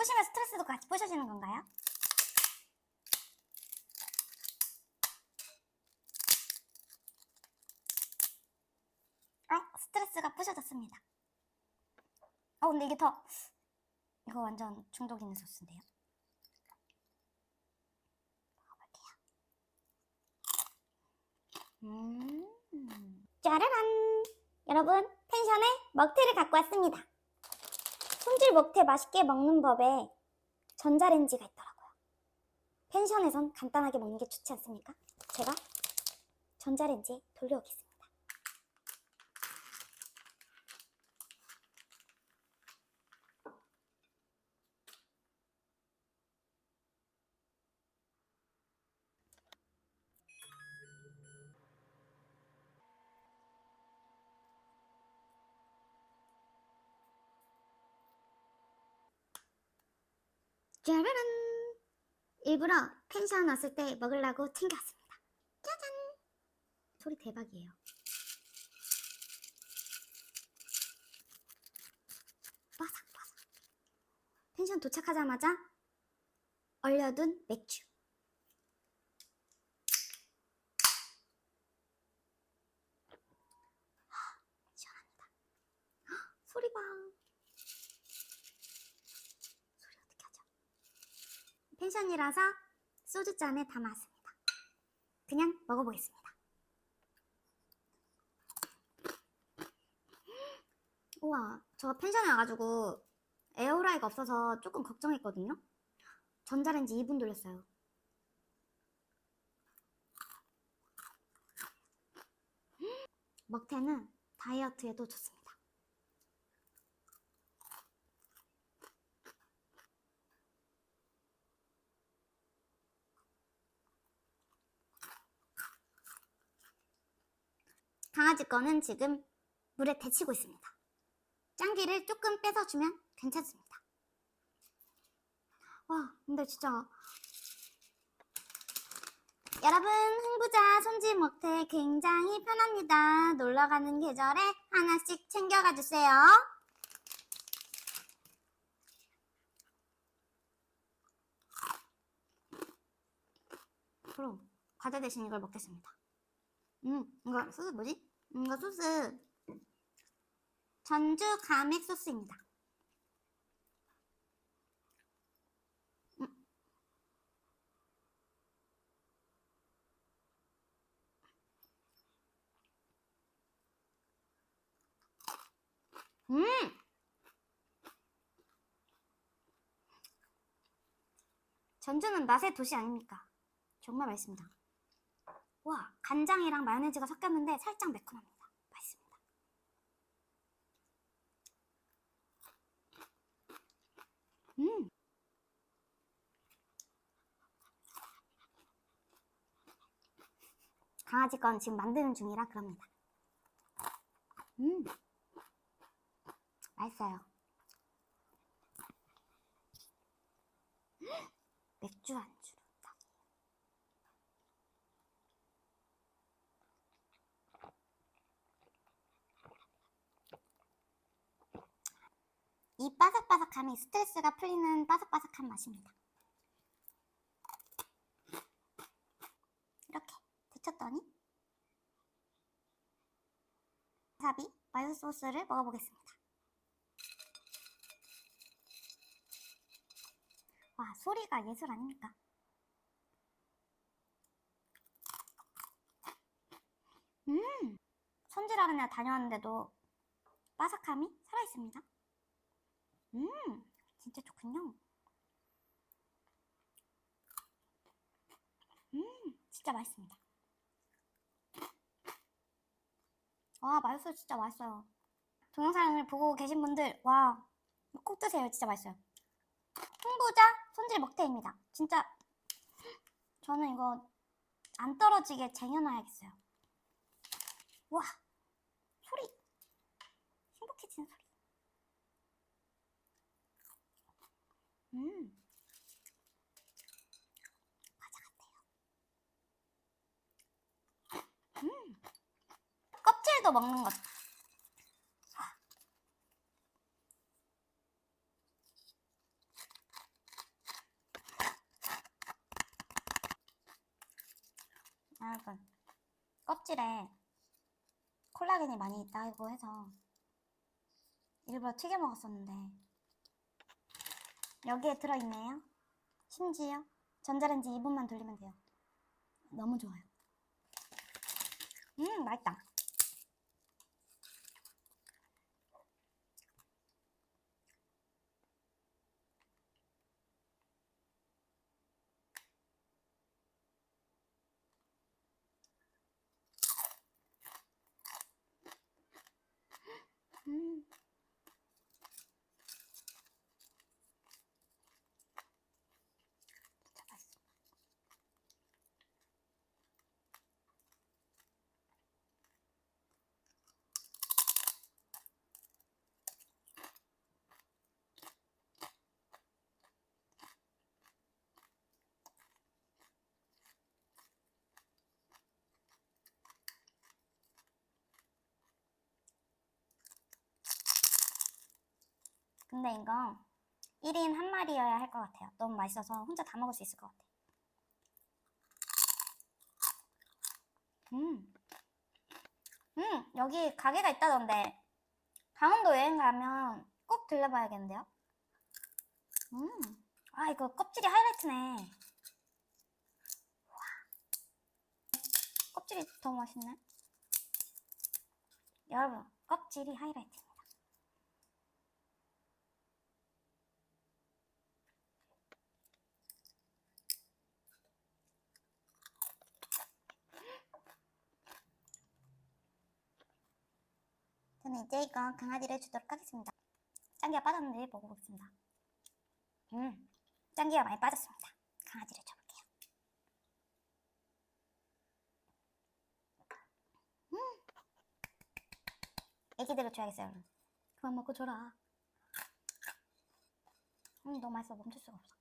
부시면 스트레스도 같이 부셔지는 건가요? 어, 스트레스가 부셔졌습니다. 어, 근데 이게 더 이거 완전 중독 있는 소스인데요. 먹어볼게요. 음, 짜라란! 여러분, 펜션에 먹태를 갖고 왔습니다. 손질 먹태 맛있게 먹는 법에 전자레인지가 있더라고요. 펜션에선 간단하게 먹는 게 좋지 않습니까? 제가 전자레인지에 돌려오겠습니다. 짜라란! 일부러 펜션 왔을 때 먹으려고 챙겨왔습니다. 짜잔! 소리 대박이에요. 바삭바삭. 펜션 도착하자마자 얼려둔 맥주. 하, 시원합니다. 헉, 소리 봐. 소리 어떻게 하죠? 펜션이라서 소주잔에 담았습니다. 그냥 먹어보겠습니다. 우와, 저 펜션에 와가지고 에어프라이가 없어서 조금 걱정했거든요. 전자레인지 2분 돌렸어요. 먹태는 다이어트에도 좋습니다. 강아지 거는 지금 물에 데치고 있습니다. 짱기를 조금 뺏어주면 괜찮습니다. 와, 근데 진짜 여러분 흥부자 손질 먹태 굉장히 편합니다. 놀러가는 계절에 하나씩 챙겨가 주세요. 그럼 과자 대신 이걸 먹겠습니다. 음, 이거 소스 뭐지? 음, 이거 소스 전주 가맥 소스입니다. 음. 음! 전주는 맛의 도시 아닙니까? 정말 맛있습니다. 와, 간장이랑 마요네즈가 섞였는데 살짝 매콤합니다. 맛있습니다. 음. 강아지 건 지금 만드는 중이라 그럽니다. 음. 맛있어요. 맥주 안 이 바삭바삭함이 스트레스가 풀리는 바삭바삭한 맛입니다. 이렇게 데쳤더니 와사비 마요 소스를 먹어보겠습니다. 와 소리가 예술 아닙니까? 음 손질하는 날 다녀왔는데도 바삭함이 살아있습니다. 음, 진짜 좋군요. 음, 진짜 맛있습니다. 와, 맛있어요. 진짜 맛있어요. 동영상을 보고 계신 분들, 와, 꼭 드세요. 진짜 맛있어요. 홍보자 손질 먹태입니다. 진짜, 저는 이거 안 떨어지게 쟁여놔야겠어요. 와, 소리. 행복해지는 소리. 음. 과자 같아요. 음. 껍질도 먹는 것. 여러분 아, 껍질에 콜라겐이 많이 있다고 해서 일부러 튀겨 먹었었는데 여기에 들어있네요. 심지어 전자레인지 2분만 돌리면 돼요. 너무 좋아요. 음, 맛있다. 근데 이거 1인 한 마리여야 할 것 같아요. 너무 맛있어서 혼자 다 먹을 수 있을 것 같아. 음. 음, 여기 가게가 있다던데. 강원도 여행 가면 꼭 들려봐야겠는데요? 음. 아, 이거 껍질이 하이라이트네. 와. 껍질이 더 맛있네. 여러분, 껍질이 하이라이트 이제 이거 강아지를 주도록 하겠습니다. 짱기가 빠졌는지 먹어보겠습니다. 음, 짱기가 많이 빠졌습니다. 강아지를 줘볼게요. 음, 애기들을 줘야겠어요. 그만 먹고 줘라. 음, 너무 맛있어. 멈출 수가 없어.